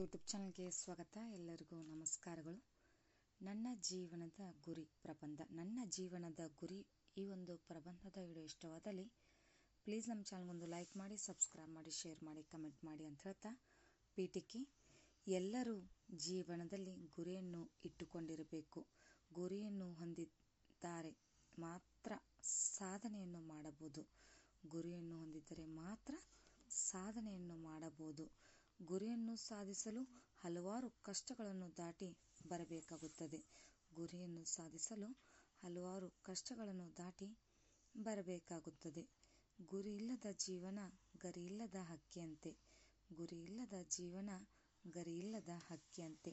YouTube ಚಾನಲ್ಗೆ ಸ್ವಾಗತ. ಎಲ್ಲರಿಗೂ ನಮಸ್ಕಾರಗಳು. ನನ್ನ ಜೀವನದ ಗುರಿ ಪ್ರಬಂಧ. ನನ್ನ ಜೀವನದ ಗುರಿ ಈ ಒಂದು ಪ್ರಬಂಧದ ವಿಡಿಯೋ ಇಷ್ಟವಾದಲ್ಲಿ ಪ್ಲೀಸ್ ನಮ್ಮ ಚಾನಲ್ಗೊಂದು ಲೈಕ್ ಮಾಡಿ ಸಬ್ಸ್ಕ್ರೈಬ್ ಮಾಡಿ ಶೇರ್ ಮಾಡಿ ಕಮೆಂಟ್ ಮಾಡಿ ಅಂತ ಹೇಳ್ತಾ ಪೀಠಿಕೆ ಎಲ್ಲರೂ ಜೀವನದಲ್ಲಿ ಗುರಿಯನ್ನು ಇಟ್ಟುಕೊಂಡಿರಬೇಕು. ಗುರಿಯನ್ನು ಹೊಂದಿದ್ದಾರೆ ಮಾತ್ರ ಸಾಧನೆಯನ್ನು ಮಾಡಬಹುದು ಗುರಿಯನ್ನು ಹೊಂದಿದ್ದರೆ ಮಾತ್ರ ಸಾಧನೆಯನ್ನು ಮಾಡಬಹುದು ಗುರಿಯನ್ನು ಸಾಧಿಸಲು ಹಲವಾರು ಕಷ್ಟಗಳನ್ನು ದಾಟಿ ಬರಬೇಕಾಗುತ್ತದೆ. ಗುರಿಯನ್ನು ಸಾಧಿಸಲು ಹಲವಾರು ಕಷ್ಟಗಳನ್ನು ದಾಟಿ ಬರಬೇಕಾಗುತ್ತದೆ. ಗುರಿ ಇಲ್ಲದ ಜೀವನ ಗರಿ ಇಲ್ಲದ ಹಕ್ಕಿಯಂತೆ. ಗುರಿ ಇಲ್ಲದ ಜೀವನ ಗರಿ ಇಲ್ಲದ ಹಕ್ಕಿಯಂತೆ.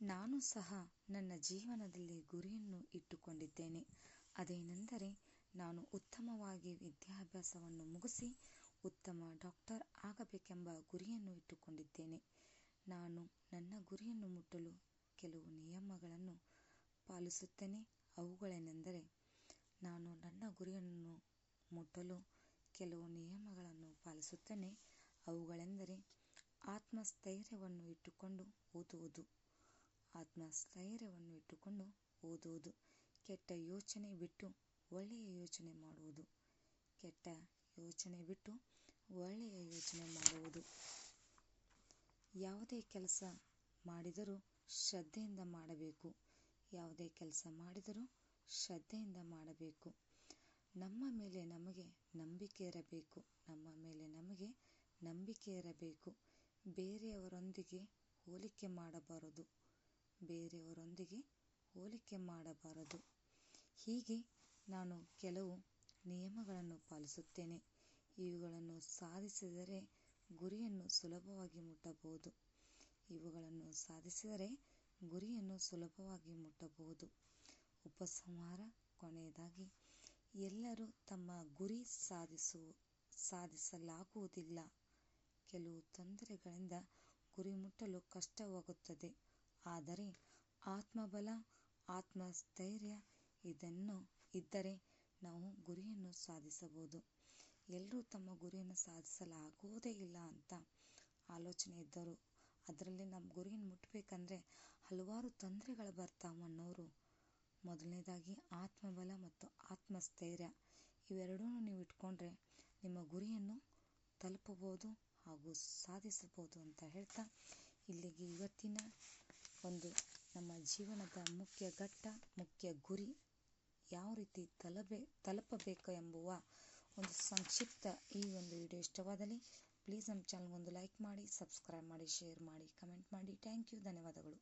ನಾನು ಸಹ ನನ್ನ ಜೀವನದಲ್ಲಿ ಗುರಿಯನ್ನು ಇಟ್ಟುಕೊಂಡಿದ್ದೇನೆ. ಅದೇನೆಂದರೆ, ನಾನು ಉತ್ತಮವಾಗಿ ವಿದ್ಯಾಭ್ಯಾಸವನ್ನು ಮುಗಿಸಿ ಉತ್ತಮ ಡಾಕ್ಟರ್ ಆಗಬೇಕೆಂಬ ಗುರಿಯನ್ನು ಇಟ್ಟುಕೊಂಡಿದ್ದೇನೆ. ನಾನು ನನ್ನ ಗುರಿಯನ್ನು ಮುಟ್ಟಲು ಕೆಲವು ನಿಯಮಗಳನ್ನು ಪಾಲಿಸುತ್ತೇನೆ. ಅವುಗಳೇನೆಂದರೆ, ನಾನು ನನ್ನ ಗುರಿಯನ್ನು ಮುಟ್ಟಲು ಕೆಲವು ನಿಯಮಗಳನ್ನು ಪಾಲಿಸುತ್ತೇನೆ. ಅವುಗಳೆಂದರೆ, ಆತ್ಮಸ್ಥೈರ್ಯವನ್ನು ಇಟ್ಟುಕೊಂಡು ಓದುವುದು. ಆತ್ಮಸ್ಥೈರ್ಯವನ್ನು ಇಟ್ಟುಕೊಂಡು ಓದುವುದು. ಕೆಟ್ಟ ಯೋಚನೆ ಬಿಟ್ಟು ಒಳ್ಳೆಯ ಯೋಚನೆ ಮಾಡುವುದು. ಕೆಟ್ಟ ಯೋಚನೆ ಬಿಟ್ಟು ಒಳ್ಳೆಯ ಯೋಚನೆ ಮಾಡುವುದು. ಯಾವುದೇ ಕೆಲಸ ಮಾಡಿದರೂ ಶ್ರದ್ಧೆಯಿಂದ ಮಾಡಬೇಕು. ಯಾವುದೇ ಕೆಲಸ ಮಾಡಿದರೂ ಶ್ರದ್ಧೆಯಿಂದ ಮಾಡಬೇಕು. ನಮ್ಮ ಮೇಲೆ ನಮಗೆ ನಂಬಿಕೆ ಇರಬೇಕು. ನಮ್ಮ ಮೇಲೆ ನಮಗೆ ನಂಬಿಕೆ ಇರಬೇಕು. ಬೇರೆಯವರೊಂದಿಗೆ ಹೋಲಿಕೆ ಮಾಡಬಾರದು. ಬೇರೆಯವರೊಂದಿಗೆ ಹೋಲಿಕೆ ಮಾಡಬಾರದು. ಹೀಗೆ ನಾನು ಕೆಲವು ನಿಯಮಗಳನ್ನು ಪಾಲಿಸುತ್ತೇನೆ. ಇವುಗಳನ್ನು ಸಾಧಿಸಿದರೆ ಗುರಿಯನ್ನು ಸುಲಭವಾಗಿ ಮುಟ್ಟಬಹುದು. ಇವುಗಳನ್ನು ಸಾಧಿಸಿದರೆ ಗುರಿಯನ್ನು ಸುಲಭವಾಗಿ ಮುಟ್ಟಬಹುದು. ಉಪಸಂಹಾರ ಕೊನೆಯದಾಗಿ, ಎಲ್ಲರೂ ತಮ್ಮ ಗುರಿ ಸಾಧಿಸು, ಸಾಧಿಸಲಾಗುವುದಿಲ್ಲ. ಕೆಲವು ತೊಂದರೆಗಳಿಂದ ಗುರಿ ಮುಟ್ಟಲು ಕಷ್ಟವಾಗುತ್ತದೆ. ಆದರೆ ಆತ್ಮಬಲ, ಆತ್ಮಸ್ಥೈರ್ಯ ಇದನ್ನು ಇದ್ದರೆ ನಾವು ಗುರಿಯನ್ನು ಸಾಧಿಸಬಹುದು. ಎಲ್ಲರೂ ತಮ್ಮ ಗುರಿಯನ್ನು ಸಾಧಿಸಲಾಗುವುದೇ ಇಲ್ಲ ಅಂತ ಆಲೋಚನೆ ಇದ್ದರು. ಅದರಲ್ಲಿ ನಮ್ಮ ಗುರಿಯನ್ನು ಮುಟ್ಟಬೇಕಂದ್ರೆ ಹಲವಾರು ತೊಂದರೆಗಳು ಬರ್ತಾವೆ ಅನ್ನೋರು. ಮೊದಲನೇದಾಗಿ ಆತ್ಮಬಲ ಮತ್ತು ಆತ್ಮಸ್ಥೈರ್ಯ. ಇವೆರಡೂ ನೀವು ಇಟ್ಕೊಂಡ್ರೆ ನಿಮ್ಮ ಗುರಿಯನ್ನು ತಲುಪಬಹುದು ಹಾಗೂ ಸಾಧಿಸಬಹುದು ಅಂತ ಹೇಳ್ತಾ ಇಲ್ಲಿಗೆ ಇವತ್ತಿನ ಒಂದು ನಮ್ಮ ಜೀವನದ ಮುಖ್ಯ ಘಟ್ಟ, ಮುಖ್ಯ ಗುರಿ ಯಾವ ರೀತಿ ತಲಬೆ, ತಲುಪಬೇಕು ಎಂಬುವ ಒಂದು ಸಂಕ್ಷಿಪ್ತ ಈ ಒಂದು ವಿಡಿಯೋ ಇಷ್ಟವಾದಲ್ಲಿ ಪ್ಲೀಸ್ ನಮ್ಮ ಚಾನಲ್ಗೊಂದು ಲೈಕ್ ಮಾಡಿ ಸಬ್ಸ್ಕ್ರೈಬ್ ಮಾಡಿ ಶೇರ್ ಮಾಡಿ ಕಮೆಂಟ್ ಮಾಡಿ. ಥ್ಯಾಂಕ್ ಯು ಧನ್ಯವಾದಗಳು.